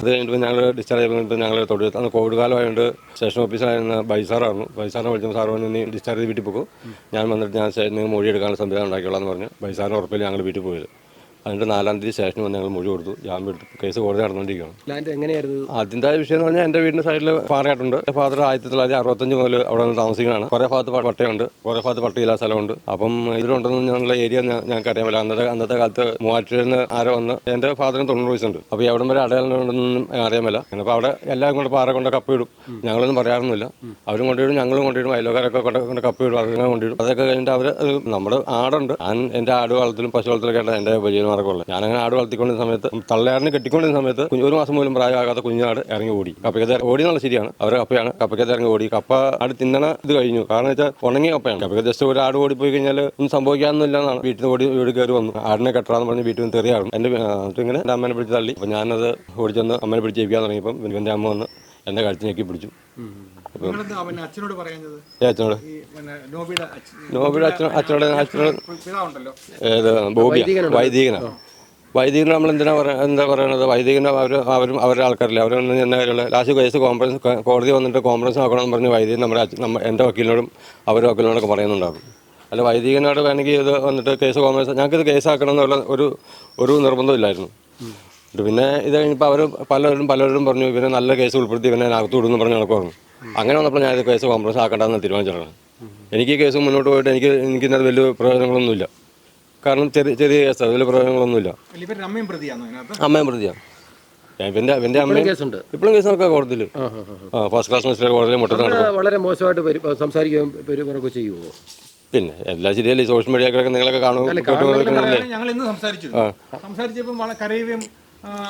അത് കഴിഞ്ഞിട്ട് ഞങ്ങൾ ഡിസ്ചാർജ് ചെയ്തിട്ട് ഞങ്ങൾ തൊഴിൽ അന്ന് കോവിഡ് കാലമായതുകൊണ്ട് സ്റ്റേഷൻ ഓഫീസറായിരുന്ന ബൈസാറായിരുന്നു ബൈസാറിനെ വിളിച്ചപ്പോൾ സാറ് പറഞ്ഞു നീ ഡിസ്ചാർജ് വീട്ടിൽ പോകും ഞാൻ വന്നിട്ട് ഞാൻ മൊഴി എടുക്കാനുള്ള സംവിധാനം ഉണ്ടാക്കിയോളാം എന്ന് പറഞ്ഞ് ബൈസാറിന് ഉറപ്പിൽ ഞങ്ങൾ വീട്ടിൽ പോയത്. അതിന്റെ നാലാം തീയതി സ്റ്റേഷനിൽ വന്ന് ഞങ്ങൾ മൊഴി കൊടുത്തു. ജാമ്യം എടുത്തു കേസ് കോടതി നടന്നുകൊണ്ടിരിക്കുകയാണ്. ലാൻഡ് എങ്ങനെയായിരുന്നു? അതിന്റെ വിഷയം എന്ന് പറഞ്ഞാൽ എന്റെ വീടിന്റെ സൈഡിൽ പാറയായിട്ടുണ്ട് എന്റെ ഫാദർ ആയിരത്തി തൊള്ളായിരത്തി അറുപത്തഞ്ച് മുതൽ അവിടെ നിന്ന് താമസിക്കുന്നതാണ്. കുറേ ഭാഗത്ത് പട്ടയുണ്ട്. കുറേ ഭാഗത്ത് പട്ടയില്ലാ സ്ഥലമുണ്ട്. അപ്പം ഇതിലുണ്ടെന്ന് ഞങ്ങളുടെ ഏരിയ ഞങ്ങൾക്ക് ഞങ്ങൾക്ക് പറ്റില്ല. അന്നത്തെ അന്നത്തെ കാലത്ത് മൂവാറ്റുപുഴയിൽ നിന്ന് ആരോ വന്ന് എന്റെ ഫാദറിന് തൊണ്ണൂറ് വയസ്സുണ്ട്. അപ്പോൾ എവിടം വരെ അടയാളം ഉണ്ടെന്നും അറിയാമല്ല അപ്പോൾ അവിടെ എല്ലാം കൊണ്ട് പാറ കൊണ്ട് കപ്പിയിടും ഞങ്ങളൊന്നും പറയാറൊന്നുമില്ല. അവരും കൊണ്ടിടും ഞങ്ങളും കൊണ്ടിടും അയലോക്കാരൊക്കെ കൊണ്ട് കൊണ്ട് ഇടും. അങ്ങനെ കൊണ്ടിടും അതൊക്കെ കഴിഞ്ഞിട്ട് അവർ നമ്മുടെ ആടുണ്ട്. എന്റെ ആട് വളത്തിലും പശു വളത്തിലൊക്കെയാണ് എന്റെ ഉപജീവനമാർഗമുള്ളത് ഞാനങ്ങനെ ആട് വളർത്തിക്കൊണ്ടിരുന്ന സമയത്ത് തള്ളയാടിനെ കെട്ടിക്കൊണ്ടിരുന്ന സമയത്ത് ഒരു മാസം പോലും പ്രായമാകാത്ത കുഞ്ഞാട് ഇറങ്ങി ഓടി. കപ്പയ്ക്കത്തെ ഓടി എന്നുള്ള ശരിയാണ്. അവരെ കപ്പയാണ്. കപ്പയ്ക്കത്തെ ഇറങ്ങി ഓടി. കപ്പ ആട് തിന്നണ ഇത് കഴിഞ്ഞു. കാരണം വെച്ചാൽ ഉണങ്ങിയ കപ്പയാണ്. കപ്പയ്ക്ക് ജസ്റ്റ് ഒരു ആട് ഓടി പോയി കഴിഞ്ഞാൽ ഒന്നും സംഭവിക്കാനൊന്നുമില്ല എന്നാണ് വീട്ടിൽ നിന്ന് ഓടി വീട് കയറി വന്നു. ആടിനെ കെട്ടാന്ന് പറഞ്ഞ് വീട്ടിൽ നിന്ന് എന്റെ എന്നിട്ട് ഇങ്ങനെ എന്റെ അമ്മേനെ പിടിച്ച് തള്ളി. അപ്പോൾ ഞാനത് ഓടിച്ചെന്ന് അമ്മേനെ പിടിച്ച് ജയിക്കാൻ തുടങ്ങിയപ്പം എന്റെ അമ്മ വന്ന് എന്നെ കഴുത്തിനേക്ക് പിടിച്ചു. അച്ഛനോട് നോബിയുടെ അച്ഛൻ അച്ഛനോട് അച്ഛനോട് പിതാവുണ്ടല്ലോ. ഏത് ബോബിയ? വൈദികനാണ്. വൈദികന്. നമ്മൾ എന്തിനാ പറയുക എന്താ പറയണത്? വൈദികന് അവർ അവരും അവരുടെ ആൾക്കാരില്ല? അവരൊന്നും എന്ന കാര്യമുള്ള ലാസ്റ്റ് കേസ് കോൺഫറൻസ് കോടതി വന്നിട്ട് കോൺഫറൻസ് ആക്കണമെന്ന് പറഞ്ഞ് വൈദികൻ നമ്മുടെ അച്ഛൻ- എന്റെ വക്കീലിനോടും അവരുടെ വക്കീലിനോടൊക്കെ പറയുന്നുണ്ടാകും അല്ല വൈദികനോട് വേണമെങ്കിൽ ഇത് വന്നിട്ട് കേസ് കോൺഫറൻസ് ഞങ്ങൾക്ക് ഇത് കേസാക്കണം എന്നുള്ള ഒരു ഒരു നിർബന്ധമില്ലായിരുന്നു പിന്നെ ഇത് കഴിഞ്ഞപ്പോൾ അവർ പലരും പലരും പറഞ്ഞു ഇവനെ നല്ല കേസ് ഉൾപ്പെടുത്തി ഇവനെ അകത്ത് വിടുന്നു പറഞ്ഞ് നടക്കുമായിരുന്നു അങ്ങനെ വന്നപ്പോൾ ഞാൻ ഇത് കേസ് കോംപ്രസ് ആക്കണ്ടെന്ന് തീരുമാനിച്ചിട്ടാണ്. എനിക്ക് ഈ കേസ് മുന്നോട്ട് പോയിട്ട് എനിക്ക് എനിക്ക് ഇന്നത് വലിയ പ്രയോജനങ്ങളൊന്നുമില്ല. കാരണം ചെറിയ ചെറിയ കേസാണ് വലിയ പ്രയോജനങ്ങളൊന്നുമില്ല. അമ്മയും പ്രതിയാണോ എന്റെ അമ്മയും കേസുണ്ട്. ഇപ്പോഴും കേസ് നടക്കുക കോടതിയിൽ ആ ഫസ്റ്റ് ക്ലാസ് മജിസ്ട്രേറ്റ് കോടതിയിൽ മുട്ടത്ത് നടക്കും. വളരെ മോശമായിട്ട് സംസാരിക്കുകയും പെരുമാറുകയൊക്കെ ചെയ്യുമോ പിന്നെ എല്ലാ ശരിയല്ലേ സോഷ്യൽ മീഡിയകളൊക്കെ നിങ്ങളൊക്കെ കാണും കേട്ടുകൊണ്ടിരിക്കുന്നതല്ലേ? ഞങ്ങൾ ഇന്ന് സംസാരിച്ചു. സംസാരിച്ചപ്പോൾ വളരെ കരയുകയും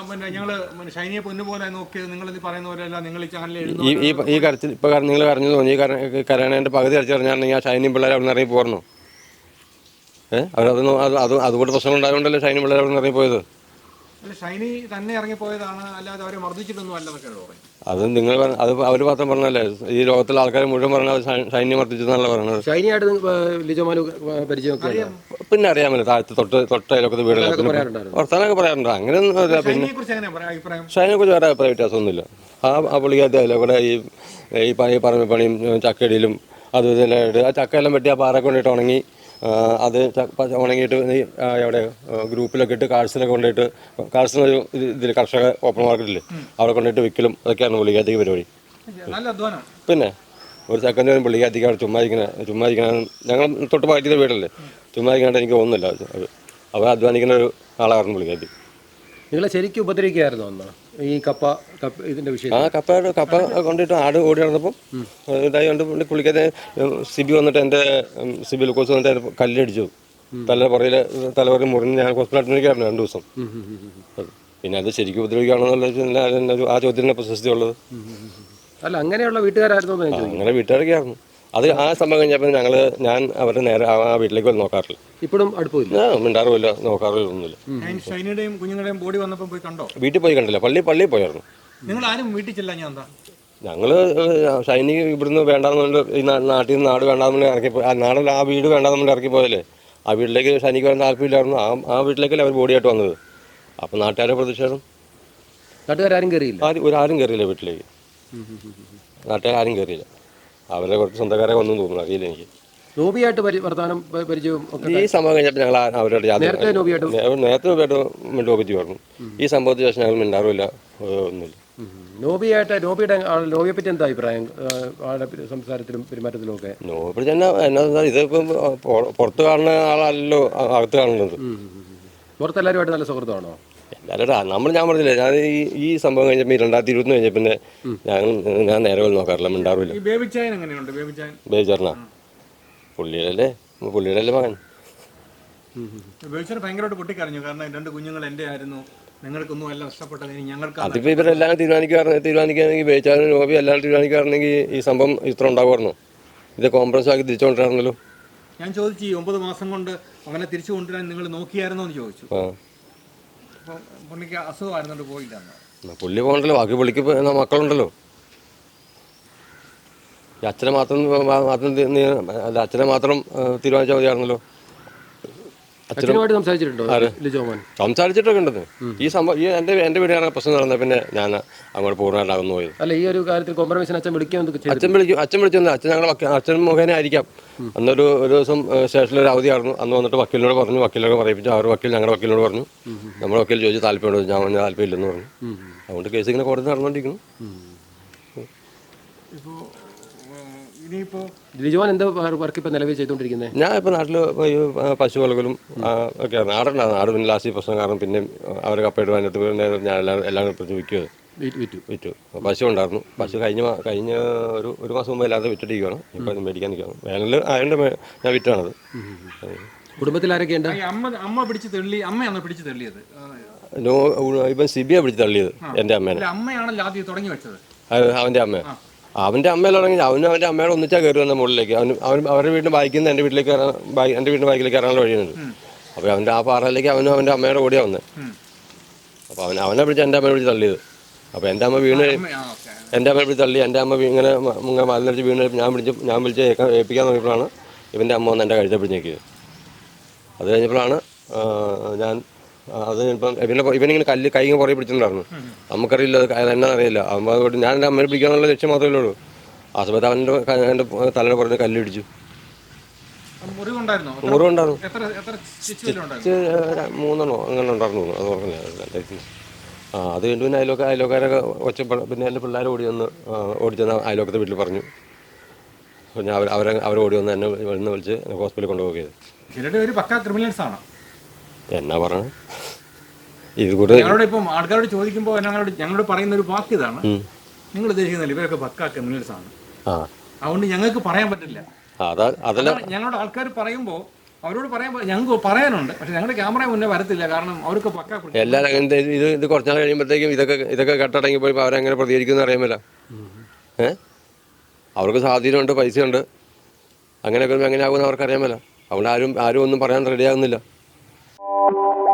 പിന്നെ ഞങ്ങൾ പിന്നെ ഷൈനിയെ പൊന്നുപോലെ നോക്കിയത് നിങ്ങൾ ഇത് പറയുന്ന പോലെയല്ല നിങ്ങൾ ഈ ചാനലിൽ ഈ ഈ ഈ കരച്ചിൽ ഇപ്പോൾ നിങ്ങൾ കരഞ്ഞു തോന്നി. ഈ കര കരയണേന്റെ പകുതി കരച്ച് പറഞ്ഞാണെങ്കിൽ ആ ഷൈനിയും പിള്ളേർ അവിടെ നിന്ന് ഇറങ്ങി പോർന്നു. ഏഹ് അവരതൊന്നും അത് അത് അതുകൊണ്ട് പ്രശ്നം ഉണ്ടായതുകൊണ്ടല്ലേ ഷൈനി പിള്ളേർ അവിടെ നിന്ന് ഇറങ്ങി പോയത്? അല്ല ഷൈനി തന്നെ ഇറങ്ങി പോയതാണ്. അല്ലാതെ അവരെ മർദ്ദിച്ചിട്ടൊന്നും അല്ലെന്നൊക്കെയാണ് പറയുന്നത്. അത് നിങ്ങൾ അത് അവർ മാത്രം പറഞ്ഞല്ലേ ഈ ലോകത്തിലെ ആൾക്കാർ മുഴുവൻ പറഞ്ഞത് സൈന്യം വർദ്ധിച്ചെന്നല്ല ഷൈനിയായിട്ട് ലിജോമാനു പരിചയമൊക്കെ പിന്നെ അറിയാമല്ലോ താഴത്ത് തൊട്ട് തൊട്ടയിലൊക്കെ വീടുകളൊക്കെ. വർത്താനൊക്കെ പറയാറുണ്ട്. അങ്ങനെയൊന്നും. പിന്നെ ഷൈനിയെ കുറിച്ച് എങ്ങനെയാ പറയാ അഭിപ്രായം? ഷൈനെ കുറിച്ച് വേറെ അഭിപ്രായ വ്യത്യാസമൊന്നുമില്ല. ആ ആ പുള്ളിക്ക് അദ്ദേഹം കൂടെ ഈ ഈ പണി പറമ്പ് പണിയും ചക്കടിയിലും അതും ഇതെല്ലാം ആ ചക്കയെല്ലാം വെട്ടി ആ പാറ കൊണ്ടിട്ട് ഉണങ്ങി അത് ഉണങ്ങിയിട്ട് ആ, ഗ്രൂപ്പിലൊക്കെ ഇട്ട് കാഴ്ചയിലൊക്കെ കൊണ്ടുപോയിട്ട് കാർഡ്സിന് ഒരു ഇത് ഇതിൽ കർഷക ഓപ്പൺ മാർക്കറ്റില്ലേ അവിടെ കൊണ്ടുപോയിട്ട് വിൽക്കലും അതൊക്കെയാണ് പുള്ളിക്കകത്തേക്ക് പരിപാടി. പിന്നെ ഒരു സെക്കൻഡ് വരും പുള്ളിക്കാത്തേക്ക് അവിടെ ചുമ്മാ ഇരിക്കണ ചുമ്മാ ഇരിക്കണ ഞങ്ങൾ തൊട്ട് മാറ്റിയത് വീടല്ലേ? ചുമ്മാ ഇരിക്കാണ്ട് എനിക്ക് തോന്നുന്നില്ല. അവർ അധ്വാനിക്കുന്ന ഒരു ആളായിരുന്നു പുള്ളിക്കകത്ത് നിങ്ങളെ ശരിക്കും ഉപദ്രവിക്കുകയായിരുന്നു അന്ന്? ഈ കപ്പ കപ്പ ഇതിന്റെ വിഷയം ആ കപ്പ കപ്പ കൊണ്ടിട്ട് ആട് ഓടി നടന്നപ്പം ഇതായി കൊണ്ട് കുളിക്കാതെ പുള്ളിക്കത്തെ സിബി വന്നിട്ട് എന്റെ സിബി ലുക്കോസ് വന്നിട്ട് എന്റെ കല്ലടിച്ചു. തല പുറയിലെ തലവറി മുറിഞ്ഞ് ഞാൻ ഹോസ്പിറ്റലിൽ അഡ്മിറ്റ് രണ്ട് ദിവസം. പിന്നെ അത് ശരിക്കും ഉപദ്രവിക്കുകയാണെന്നുള്ള ആ ചോദ്യത്തിന് പ്രശസ്തി ഉള്ളത് അല്ല അങ്ങനെയുള്ള വീട്ടുകാരായിരുന്നു അങ്ങനെ വീട്ടുകാരൊക്കെയായിരുന്നു. അത് ആ സംഭവം കഴിഞ്ഞപ്പോൾ ഞങ്ങൾ ഞാൻ അവരുടെ നേരെ ആ ആ വീട്ടിലേക്ക് വന്ന് നോക്കാറില്ല. ഇപ്പോഴും അടുപ്പില്ല? ഞാൻ മിണ്ടാറുമില്ല നോക്കാറില്ല ഒന്നുമില്ല. ഷൈനിയുടെയും കുഞ്ഞുങ്ങളുടെയും ബോഡി വന്നപ്പോൾ പോയി കണ്ടോ? വീട്ടിൽ പോയി കണ്ടില്ല. പള്ളി പള്ളിയിൽ പോയായിരുന്നു. നിങ്ങൾ ആരും വീട്ടിൽ ചെല്ലാ ഞാൻ എന്താ? ഞങ്ങൾ ഷൈനി ഇവിടുന്ന് വേണ്ടാന്നുകൊണ്ട് ഈ നാ- നാട്ടിൽ നിന്ന് നാട് വേണ്ടാന്ന് ഇറക്കി പോയി ആ നാടല്ല ആ വീട് വേണ്ടാന്ന് ഇറക്കി പോയല്ലേ ആ വീട്ടിലേക്ക് ഷൈനിക്ക് വരാൻ താല്പര്യമില്ലായിരുന്നു. ആ ആ വീട്ടിലേക്കല്ലേ അവർ ബോഡിയായിട്ട് വന്നത്. അപ്പോൾ നാട്ടുകാരെ പ്രതിഷേധം നാട്ടുകാരും കയറിയില്ല ആരും ഒരു ആരും കയറിയില്ല വീട്ടിലേക്ക് നാട്ടുകാർ ആരും കയറിയില്ല അവരെ കുറച്ച് സ്വന്തക്കാരെ ഒന്നും തോന്നുന്നു അറിയില്ല എനിക്ക്. നോബിയായിട്ട് പരി- വർത്തമാനം പരിചയവും ഒക്കെ ഈ സംഭവം കഴിഞ്ഞപ്പോൾ ഞങ്ങൾ അവരോട് നേരത്തെ നോബിയായിട്ട് നേ- നേരത്തെ നോബിയായിട്ട് മിണ്ടോ പറ്റി പറഞ്ഞു. ഈ സംഭവത്തിന് ശേഷം ഞങ്ങൾ മിണ്ടാറുമില്ല. ഒന്നുമില്ല. നോബിയായിട്ട് നോബിയുടെ നോബിയെ പറ്റി എന്താ അഭിപ്രായം? ആളുടെ സംസാരത്തിലും പെരുമാറ്റത്തിലും ഒക്കെ? നോബി തന്നെ എന്നാ ഇതിപ്പം പുറത്ത് കാണുന്ന ആളല്ലോ അകത്ത് കാണുന്നത്. പുറത്തെല്ലാവരുമായിട്ട് നല്ല സുഹൃത്തമാണോ എല്ലാവരും നമ്മൾ ഞാൻ പറഞ്ഞില്ല ഞാൻ ഈ ഈ സംഭവം കഴിഞ്ഞപ്പോൾ രണ്ടായിരത്തി ഇരുപത്തി കഴിഞ്ഞ പിന്നെ ഞാൻ ഞാൻ നേരെ പോലും നോക്കാറില്ല മിണ്ടാറില്ല ഈ പുള്ളിയല്ലേ പുള്ളിയുടെ പുള്ളിയുടെ അല്ലേ മകൻ? അതിപ്പോ ഭയങ്കരമായിട്ട് കാരണം രണ്ട് കുഞ്ഞുങ്ങൾ എന്റെ ആയിരുന്നു നിങ്ങൾക്കൊന്നും എല്ലാം നഷ്ടപ്പെട്ടത്. ഇനി ഞങ്ങൾക്ക് അതിപ്പോൾ ഇവരെല്ലാം തീരുമാനിക്കാറുണ്ട് തീരുമാനിക്കുകയാണെങ്കിൽ ബേച്ചാറിന് നോബി എല്ലാം തീരുമാനിക്കാറുണ്ടെങ്കിൽ ഈ സംഭവം ഇത്ര ഉണ്ടാകുമായിരുന്നു. ഇത് കോംപ്രസ് ആക്കി തിരിച്ചുകൊണ്ടിരുന്നല്ലോ ഞാൻ ചോദിച്ചു ഈ ഒമ്പത് മാസം കൊണ്ട് അവനെ തിരിച്ചു കൊണ്ടുവരാൻ നിങ്ങൾ നോക്കിയായിരുന്നോ എന്ന് ചോദിച്ചു. പുള്ളി പോകണ്ടല്ലോ ബാക്കി പുള്ളിക്ക് മക്കളുണ്ടല്ലോ അച്ഛനെ മാത്രം അച്ഛനെ മാത്രം തീരുമാനിച്ചാൽ മതിയായിരുന്നല്ലോ അച്ഛനുമായിട്ട് സംസാരിച്ചിട്ടുണ്ടോ? ലിജോമോൻ സംസാരിച്ചിട്ടൊക്കെ ഉണ്ടെന്ന് ഈ സംഭവം എന്റെ എന്റെ എന്റെ വീടുകാരെ പ്രശ്നം നടന്നത്. പിന്നെ ഞാൻ അങ്ങോട്ട് പൂർണമായിട്ട് അകന്നു പോയത്. അല്ല ഈ ഒരു കാര്യത്തിൽ കോംപ്രമൈസിന് അച്ഛൻ വിളിക്കാൻ അച്ഛൻ വിളിക്കും അച്ഛൻ വിളിച്ചു അച്ഛൻ ഞങ്ങൾ അച്ഛൻ മുഖേന ആയിരിക്കാം. അന്നൊരു ഒരു ദിവസം സ്റ്റേഷനിൽ ഒരു അവധിയായിരുന്നു അന്ന് വന്നിട്ട് വക്കീലിനോട് പറഞ്ഞു വക്കീലിനോട് പറയിപ്പിച്ചു. അവർ വക്കീൽ ഞങ്ങളുടെ വക്കീലിനോട് പറഞ്ഞു. നമ്മുടെ വക്കീൽ ചോദിച്ചു താല്പര്യമുണ്ടോ? ഞാൻ പറഞ്ഞു താല്പര്യമില്ലെന്ന് പറഞ്ഞു. അതുകൊണ്ട് കേസ് ഇങ്ങനെ കോടതി നടന്നുകൊണ്ടിരിക്കുന്നു. ഇപ്പോൾ ഇനിയിപ്പോൾ എന്താ വർക്ക് ഇപ്പൊ നിലവിൽ ചെയ്തുകൊണ്ടിരിക്കുന്നത് ഞാൻ ഇപ്പോൾ നാട്ടിൽ പശു വളകലും ഒക്കെ നാടുണ്ടായിരുന്നു നാട് പിന്നെ ലാസ്റ്റ് പ്രശ്നം കാരണം പിന്നെ അവർ കപ്പയിട്ട് വന്നിട്ട് പിന്നെ ഞാൻ എല്ലാം എല്ലാം ഇപ്പം വിൽക്കുക വിറ്റു വിറ്റു പശു ഉണ്ടായിരുന്നു. പശു കഴിഞ്ഞ കഴിഞ്ഞ ഒരു ഒരു മാസം മുമ്പ് അല്ലാതെ വിറ്റിട്ടിരിക്കുകയാണ് ഇപ്പൊ മേടിക്കാൻ നിൽക്കുകയാണ്. വേനൽ ആയതുകൊണ്ട് ഞാൻ വിറ്റാണത്. കുടുംബത്തിൽ ആരൊക്കെയുണ്ട് അമ്മ അമ്മ പിടിച്ച് തെള്ളി അമ്മയാണ് പിടിച്ച് തെള്ളിയത്? ഇപ്പം സിബിയെ പിടിച്ച് തള്ളിയത് എന്റെ അമ്മേനെ. അമ്മയാണല്ലോ ആദ്യം തുടങ്ങി വെച്ചത്. അത് അവന്റെ അമ്മ അവന്റെ തുടങ്ങി അവനും അവന്റെ അമ്മയോട് ഒന്നിച്ചാ കയറി വന്ന മുകളിലേക്ക്. അവൻ അവൻ അവരുടെ വീട്ടിൽ ബൈക്കിൽ നിന്ന് എന്റെ വീട്ടിലേക്ക് കയറാൻ ബൈ എന്റെ ബൈക്കിലേക്ക് കയറാനുള്ള വഴിയുണ്ട് അപ്പോൾ അവന്റെ ആ പാറയിലേക്ക് അവനും അവന്റെ അമ്മയുടെ കൂടിയാണ് വന്നത് അപ്പോൾ അവൻ അവനെ പിടിച്ച് എന്റെ അമ്മയെ പിടിച്ച് തള്ളിയത്. അപ്പോൾ എന്റെ അമ്മ വീണ് എന്റെ അമ്മയെ പിടിച്ച് തള്ളി. എന്റെ അമ്മ ഇങ്ങനെ ഇങ്ങനെ മലനടിച്ച് വീണ് ഞാൻ പിടിച്ച് ഞാൻ വിളിച്ച് ഏൽപ്പിക്കാൻ നോക്കിയപ്പോഴാണ് ഇവന്റെ അമ്മ വന്ന് എന്റെ കഴുത്തെ പിടിച്ച് ഞെക്കിയത് അത് കഴിഞ്ഞപ്പോഴാണ് ഞാൻ അത് ഇപ്പം ഇവനെ ഇവനിങ്ങനെ കല്ല് കൈ പുറകെ പിടിച്ചിട്ടുണ്ടായിരുന്നു. നമുക്കറിയില്ല അത് എന്നാ അറിയില്ല. അതുകൊണ്ട് ഞാൻ എന്റെ അമ്മയെ പിടിക്കാന്നുള്ള ലക്ഷ്യം മാത്രമേ ഉള്ളൂ. ആ സമയത്ത് അവന്റെ എന്റെ തലയുടെ പുറത്ത് കല്ലിടിച്ചു. മുറിവുണ്ടായിരുന്നോ? മൂന്നെണ്ണോ അങ്ങനെ ഉണ്ടായിരുന്നു. അത് ഓർക്കുന്നില്ല ആ അത് കഴിഞ്ഞ് പിന്നെ അയലോക്ക അയലോക്കാരൊക്കെ ഒച്ചപ്പ പിന്നെ എന്റെ പിള്ളേർ ഓടി വന്ന് ഓടി ഓടിച്ചെന്ന് അയലോക്കത്തെ വീട്ടിൽ പറഞ്ഞു. പിന്നെ അവർ അവരെ അവർ ഓടി വന്ന് എന്നെ വന്ന് വിളിച്ച് ഹോസ്പിറ്റലിൽ പക്കാ ക്രിമിനൽസ് ആണ് എന്നാ പറയണ? ഇത് കൂടെ ഞങ്ങളോട് ഇപ്പം ആൾക്കാരോട് ചോദിക്കുമ്പോൾ ഞങ്ങളോട് ഞങ്ങളോട് പറയുന്ന ഒരു വാക്ക് ഇതാണ്. നിങ്ങൾ ഉദ്ദേശിക്കുന്നില്ല ഇവരൊക്കെ പക്കാ ക്രിമിനൽസ് ആണ് അതുകൊണ്ട് ഞങ്ങൾക്ക് പറയാൻ പറ്റില്ല. അതാണ് ആൾക്കാർ പറയുമ്പോൾ അവരോട് പറയാൻ ഞങ്ങൾക്ക് പറയാനുണ്ട് പക്ഷെ ഞങ്ങളുടെ ക്യാമറ മുന്നേ വരത്തില്ല കാരണം അവർക്ക് പക്ക എല്ലാവരും ഇത് ഇത് കുറച്ചാൾ കഴിയുമ്പോഴത്തേക്കും ഇതൊക്കെ ഇതൊക്കെ കെട്ടടങ്ങിപ്പോയി അവരെങ്ങനെ പ്രതികരിക്കുമെന്ന് അറിയാമല്ല. ഏ? അവർക്ക് സ്വാധീനമുണ്ട് പൈസയുണ്ട്. അങ്ങനെയൊക്കെ എങ്ങനെ ആകുമെന്ന് അവർക്കറിയാമല്ല. അതുകൊണ്ട് ആരും ആരും ഒന്നും പറയാൻ റെഡിയാകുന്നില്ല